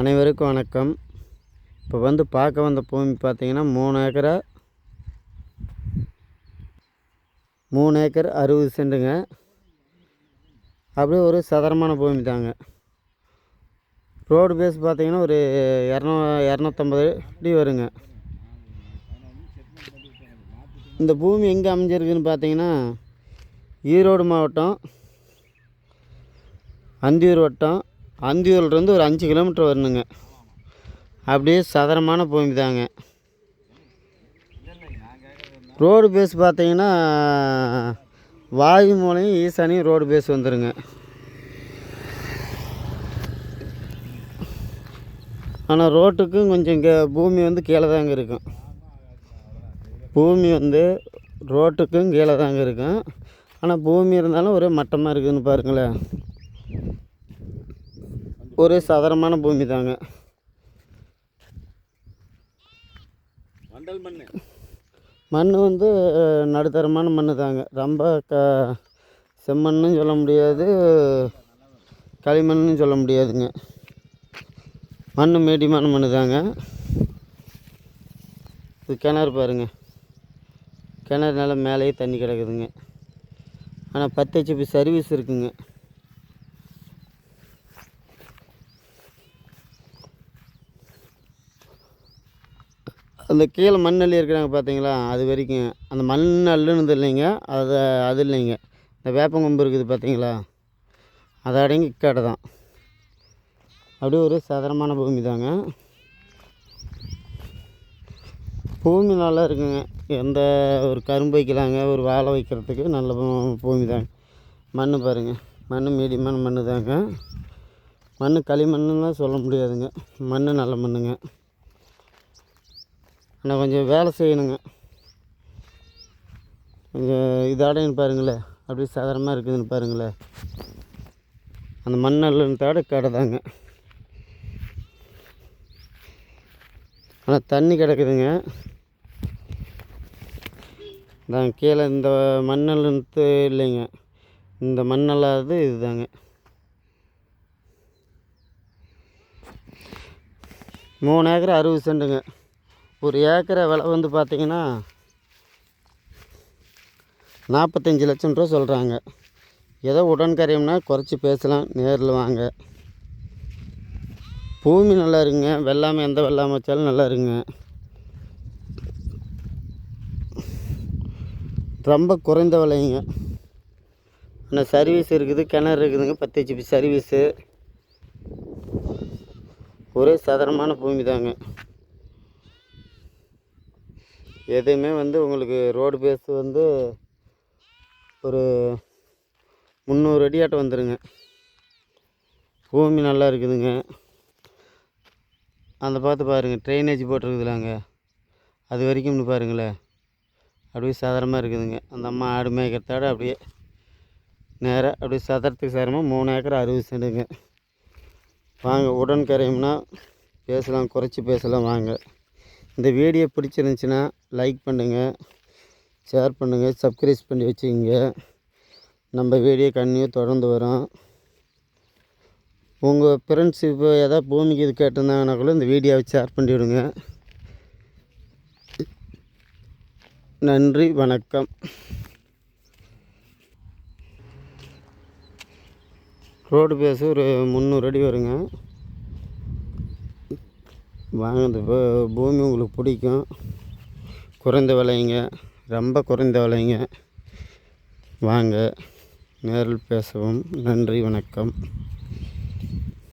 அனைவருக்கும் வணக்கம். இப்போ வந்து பார்க்க வந்த பூமி பார்த்திங்கன்னா மூணு ஏக்கரா மூணு ஏக்கர் அறுபது சென்ட்டுங்க அப்படியே ஒரு சதுரமான பூமி தாங்க. ரோடு பேஸ் பார்த்திங்கன்னா ஒரு இரநூ இரநூத்தம்பது அடி வருங்க. இந்த பூமி எங்கே அமைஞ்சிருக்குன்னு பார்த்தீங்கன்னா ஈரோடு மாவட்டம் அந்தியூர் வட்டம் அந்தியூர்லேருந்து ஒரு அஞ்சு கிலோமீட்டர் வரணுங்க. அப்படியே சதுரமான பூமி தாங்க. ரோடு பேஸ் பார்த்தீங்கன்னா வாயு மூலையும் ஈசானியும் ரோடு பேஸ் வந்துடுங்க ஆனால் ரோட்டுக்கும் கொஞ்சம் இங்கே பூமி வந்து கீழே தாங்க இருக்கும். பூமி வந்து ரோட்டுக்கும் கீழே தாங்க இருக்கும். ஆனால் பூமி இருந்தாலும் ஒரே மட்டமாக இருக்குதுன்னு பாருங்களேன். ஒரே சாதாரணமான பூமி தாங்க. மண் மண் வந்து நடுத்தரமான மண் தாங்க. ரொம்ப க செம்மண்ணும் சொல்ல முடியாது களிமண்ணும் சொல்ல முடியாதுங்க. மண் மீடியமான மண் தாங்க. இது கிணறு பாருங்க. கிணறு நல்லா மேலேயே தண்ணி கிடக்குதுங்க. ஆனால் பத்து ஹெச்பி சர்வீஸ் இருக்குங்க. அந்த கீழே மண் அள்ளி இருக்கிறாங்க பார்த்தீங்களா அது வரைக்கும். அந்த மண் அள்ளுனது இல்லைங்க. அது அது இல்லைங்க. இந்த வேப்பங்கொம்பு இருக்குது பார்த்தீங்களா அதை அடங்கி இக்காடு தான். அப்படியே ஒரு சதுரமான பூமி தாங்க. பூமி நல்லா இருக்குங்க. எந்த ஒரு கரும்பு வைக்கலாங்க ஒரு வாழை வைக்கிறதுக்கு நல்ல பூ- பூமி தாங்க. மண் பாருங்கள் மண் மீடியமான மண் தாங்க. மண் களிமண்ணுலாம் சொல்ல முடியாதுங்க. மண் நல்ல மண்ணுங்க. இன்னும் கொஞ்சம் வேலை செய்யணுங்க. கொஞ்சம் இதாடைன்னு பாருங்களேன் அப்படியே சாதாரணமாக இருக்குதுன்னு பாருங்களேன் அந்த மண்ணல்லுன்னு தாட கடை தாங்க. ஆனால் தண்ணி கிடக்குதுங்க. தான் கீழே இந்த மண்ணல்லுன்னு இல்லைங்க. இந்த மண்ணல்லாது இதுதாங்க. மூணு ஏக்கர் அறுபது சென்ட்டுங்க ஒரு ஏக்கரை விலை வந்து பார்த்தீங்கன்னா நாற்பத்தஞ்சு லட்சம் ரூபா சொல்கிறாங்க. ஏதோ உடன்கரையம்னா குறைச்சி பேசலாம் நேரில் வாங்க. பூமி நல்லா இருக்குங்க. வெள்ளாமை எந்த வெள்ளாமை வச்சாலும் நல்லா இருக்குங்க. ரொம்ப குறைந்த விலைங்க. ஆனால் சர்வீஸ் இருக்குது கிணறு இருக்குதுங்க. பத்து ஹெச்பி சர்வீஸு ஒரே சாதாரணமான பூமி தாங்க. எதுவுமே வந்து உங்களுக்கு ரோடு பேஸ் வந்து ஒரு முந்நூறு அடியாட்டம் வந்துடுங்க பூமி நல்லா இருக்குதுங்க. அந்த பார்த்து பாருங்கள் ட்ரைனேஜ் போட்டிருக்குதுலாங்க. அது வரைக்கும்னு பாருங்களேன். அப்படியே சதுரமாக இருக்குதுங்க. அந்த அம்மா ஆடு மேய்க்கிறதோட அப்படியே நேராக அப்படியே சதுரத்துக்கு சதுரமாக மூணு ஏக்கர் அறுபது சென்டுங்க வாங்க உடன் கரையும்னா பேசலாம் குறைச்சி பேசலாம் வாங்க. இந்த வீடியோ பிடிச்சிருந்துச்சின்னா லைக் பண்ணுங்கள் ஷேர் பண்ணுங்கள் சப்ஸ்கிரைப் பண்ணி வச்சுக்கோங்க. நம்ம வீடியோ கண்ணியும் தொடர்ந்து வரும். உங்கள் ஃப்ரெண்ட்ஸ் இப்போ எதாவது பூமிக்கு இது கேட்டிருந்தாங்கன்னா கூட இந்த வீடியோவை ஷேர் பண்ணிவிடுங்க. நன்றி வணக்கம். ரோடு பேஸு ஒரு முந்நூறு அடி வருங்க. வாங்கினது பூமி உங்களுக்கு பிடிக்கும். குறைந்த விலைங்க. ரொம்ப குறைந்த விலைங்க. வாங்க. நேரில் பேசவும். நன்றி வணக்கம்.